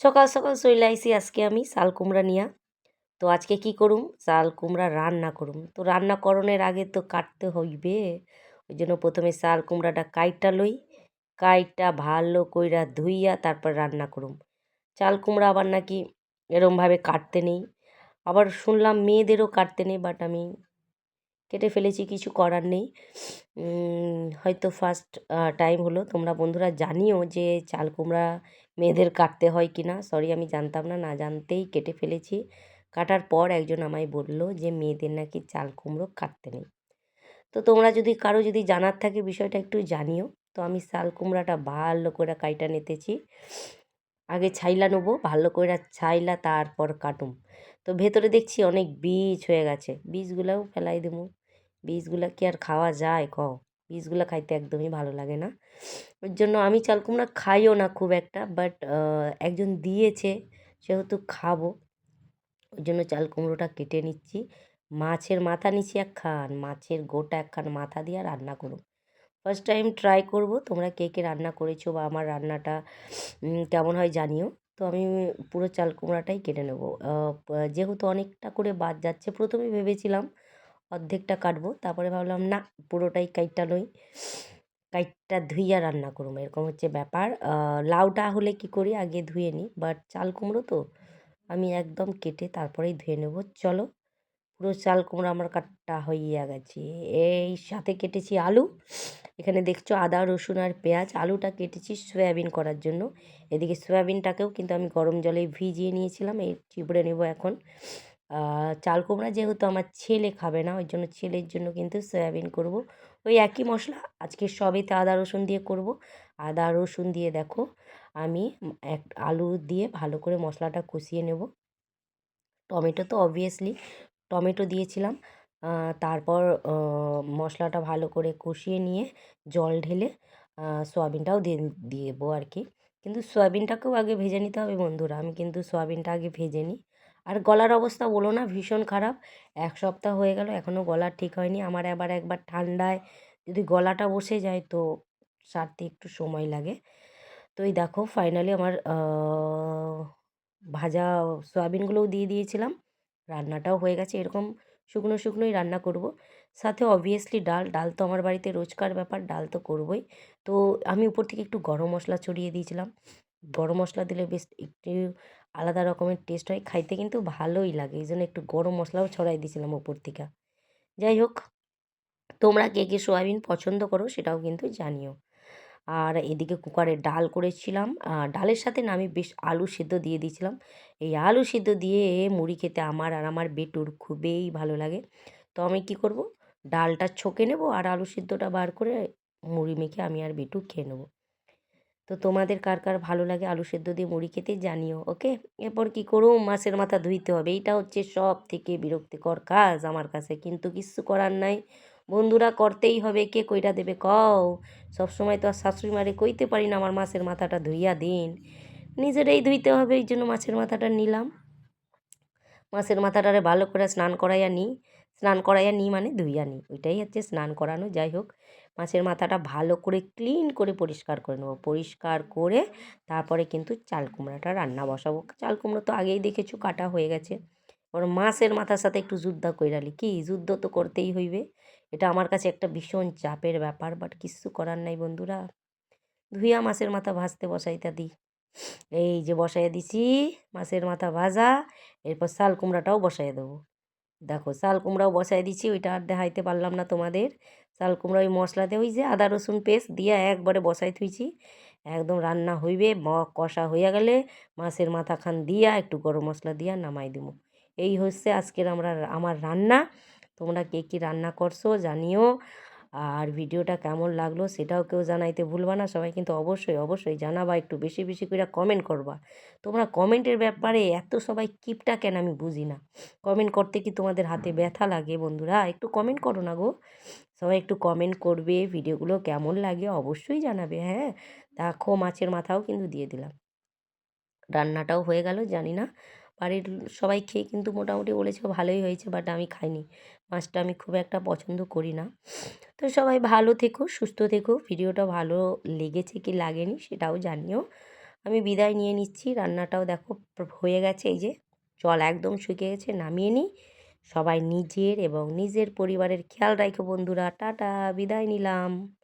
সকাল সকাল চলে আইসি আজকে আমি চাল কুমড়া নিয়া। তো আজকে কি করুম? চাল কুমড়া রান্না করুম। তো রান্না করণের আগে তো কাটতে হইবে। ওই জন্য প্রথমে চাল কুমড়াটা কাইটটা লই কাইটটা ভালো কইরা ধুইয়া তারপর রান্না করুম। চাল কুমড়া আবার নাকি এরমভাবে কাটতে নেই। আবার শুনলাম মেয়েদেরও কাটতে নেই বাট আমি কেটে ফেলেছি, কিছু করার নেই। হয়তো ফার্স্ট টাইম হলো। তোমরা বন্ধুরা জানিও যে চাল কুমড়া মেয়েদের কাটতে হয় কি না সরি আমি জানতাম না না জানতেই কেটে ফেলেছি। কাটার পর একজন আমায় বলল যে মেয়েদের নাকি চাল কুমড়ো কাটতে নেই। তো তোমরা যদি, কারও যদি জানার থাকে বিষয়টা একটু জানিও। তো আমি চাল কুমড়াটা ভালো করে কাইটা নিতেছি। আগে ছাইলা নেব, ভালো করে ছাইলা তারপর কাটুম। তো ভেতরে দেখছি অনেক বীজ হয়ে গেছে। বীজগুলাও ফেলাই দেবো। বীজগুলা কি আর খাওয়া যায়? ক বীজগুলো খাইতে একদমই ভালো লাগে না। ওর জন্য আমি চাল কুমড়া খাইও না খুব একটা বাট একজন দিয়েছে, সেহেতু খাব। ওই জন্য চাল কুমড়োটা কেটে নিচ্ছি। মাছের মাথা নিচ্ছি একখান, মাছের গোটা একখান মাথা দিয়ে রান্না করুন ফার্স্ট টাইম ট্রাই করব, তোমরা কে কে রান্না করেছ বা আমার রান্নাটা কেমন হয় জানিও। তো আমি পুরো চাল কুমড়াটাই কেটে নেব। যেহেতু অনেকটা করে বাদ যাচ্ছে প্রথমে ভেবেছিলাম অর্ধেকটা কাটবো, তারপরে ভাবলাম না, পুরোটাই কাইটটা নই, কাইটটা ধুইয়া রান্না করব। এরকম হচ্ছে ব্যাপার। লাউটা হলে কি করি, আগে ধুয়ে নিই বাট চাল কুমড়ো তো আমি একদম কেটে তারপরেই ধুয়ে নেব। চলো পুরো চাল কুমড়ো আমার কাটটা হইয়া গেছে। এই সাথে কেটেছি আলু। এখানে দেখছ আদা, রসুন আর পেঁয়াজ। আলুটা কেটেছি সয়াবিন করার জন্য। এদিকে সয়াবিনটাকেও কিন্তু আমি গরম জলে ভিজিয়ে নিয়েছিলাম। এই চিবড়ে নেব এখন। চাল কুমড়া যেহেতু আমার ছেলে খাবে না, ওই জন্য ছেলের জন্য কিন্তু সয়াবিন করব। ওই একই মশলা, আজকে সবেতে আদা, রসুন দিয়ে করব। আদা, রসুন দিয়ে দেখো, আমি এক আলু দিয়ে ভালো করে মশলাটা কষিয়ে নেব। টমেটো তো অবভিয়াসলি টমেটো দিয়েছিলাম। তারপর মশলাটা ভালো করে কষিয়ে নিয়ে জল ঢেলে সয়াবিনটাও দিয়ে দেবো আর কি কিন্তু সয়াবিনটাকেও আগে ভেজে নিতে হবে বন্ধুরা। আমি কিন্তু সয়াবিনটা আগে ভেজে নিই আর গলার অবস্থা বলো না, ভীষণ খারাপ। এক সপ্তাহ হয়ে গেল এখনও গলা ঠিক হয়নি। আমার আবার একবার ঠান্ডায় যদি গলাটা বসে যায় তো সারতে একটু সময় লাগে। তো এই দেখো ফাইনালি আমার ভাজা সয়াবিনগুলোও দিয়ে দিয়েছিলাম। রান্নাটাও হয়ে গেছে, এরকম শুকনো শুকনোই রান্না করব। সাথে অবভিয়াসলি ডাল ডাল তো আমার বাড়িতে রোজকার ব্যাপার, ডাল তো করবই। তো আমি উপর থেকে একটু গরম মশলা ছড়িয়ে দিয়েছিলাম। গরম মশলা দিলে বেশ একটু আলাদা রকমের টেস্ট হয়, খাইতে কিন্তু ভালোই লাগে এই জন্য একটু গরম মশলাও ছড়াই দিয়েছিলাম ওপর থেকে। যাই হোক, তোমরা কে কে সোয়াবিন পছন্দ করো সেটাও কিন্তু জানিও। আর এদিকে কুকারে ডাল করেছিলাম। ডালের সাথে না আমি বেশ আলু সিদ্ধ দিয়ে দিয়েছিলাম। এই আলু সিদ্ধ দিয়ে মুড়ি খেতে আমার আর আমার বেটুর খুবই ভালো লাগে। তো আমি কি করব? ডালটা ছকে নেব আর আলু সিদ্ধটা বার করে মুড়ি মেখে আমি আর বেটু খেয়ে নেব। তো তোমাদের কার কার ভালো লাগে আলু সেদ্ধ দিয়ে মুড়ি খেতে জানিও ওকে এরপর কি করুম মাছের মাথা ধুইতে হবে। এইটা হচ্ছে সব থেকে বিরক্তিকর কাজ আমার কাছে। কিন্তু কিচ্ছু করার নাই। বন্ধুরা করতেই হবে, কে কইটা দেবে কও? সবসময় তো আর শাশুড়ি মারে কইতে পারি না আমার মাছের মাথাটা ধুইয়া দিন। নিজেরাই ধুইতে হবে, এই জন্য মাছের মাথাটা নিলাম। মাছের মাথাটারে ভালো করে স্নান করাইয়া নিই স্নান করাইয়া নিই মানে ধুইয়া নিই ওইটাই হচ্ছে স্নান করানো, যাই হোক। মাছের মাথাটা ভালো করে ক্লিন করে পরিষ্কার করে নেব। পরিষ্কার করে তারপরে কিন্তু চাল কুমড়াটা রান্না বসাবো। চাল কুমড়ো তো আগেই দেখেছ কাটা হয়ে গেছে। ওর মাছের মাথার সাথে একটু যুদ্ধ কইরালি কি? যুদ্ধ তো করতেই হইবে। এটা আমার কাছে একটা ভীষণ চাপের ব্যাপার বাট কিচ্ছু করার নাই বন্ধুরা। ধুইয়া মাছের মাথা ভাজতে বসাইতা দিই এই যে বসাইয়া দিছি, মাছের মাথা ভাজা, এরপর শাল কুমড়াটাও বসাই দেবো। দেখো শাল কুমড়াও বসাই দিচ্ছি ওইটা আর দেখাইতে পারলাম না তোমাদের। চাল কুমড়া ওই মশলাতে ওই যে আদা, রসুন পেস্ট দিয়ে একবারে বসাই থুইছি। একদম রান্না হইবে কষা হইয়া গেলে মাছের মাথা খান দিয়া একটু গরম মশলা দিয়া নামাই দিব এই হচ্ছে আজকের আমরা, আমার রান্না। তোমরা কে কী রান্না করছ জানিও। আর ভিডিওটা কেমন লাগল সেটাও কেউ জানাইতে ভুলবা না। সবাই কিন্তু অবশ্যই অবশ্যই জানাবা, একটু বেশি বেশি করে কমেন্ট করবা। তোমরা কমেন্টের ব্যাপারে এত সবাই কিপটা কেন আমি বুঝি না। কমেন্ট করতে কি তোমাদের হাতে ব্যথা লাগে বন্ধুরা? একটু কমেন্ট করো না গো। সবাই একটু কমেন্ট করবে, ভিডিওগুলো কেমন লাগে অবশ্যই জানাবে হ্যাঁ? দেখো, মাছের মাথাও কিন্তু দিয়ে দিলাম। রান্নাটাও হয়ে গেল, জানি না। বাড়ির সবাই খেয়ে কিন্তু মোটামুটি বলেছে ভালোই হয়েছে বাট আমি খাইনি। মাছটা আমি খুব একটা পছন্দ করি না। তো সবাই ভালো থেকো, সুস্থ থেকো। ভিডিওটা ভালো লেগেছে কি লাগেনি সেটাও জানিও। আমি বিদায় নিয়ে নিচ্ছি। রান্নাটাও দেখো হয়ে গেছে। এই যে জল একদম শুকিয়ে গেছে, নামিয়ে নিই। সবাই নিজের এবং নিজের পরিবারের খেয়াল রাখো বন্ধুরা। টাটা, বিদায় নিলাম।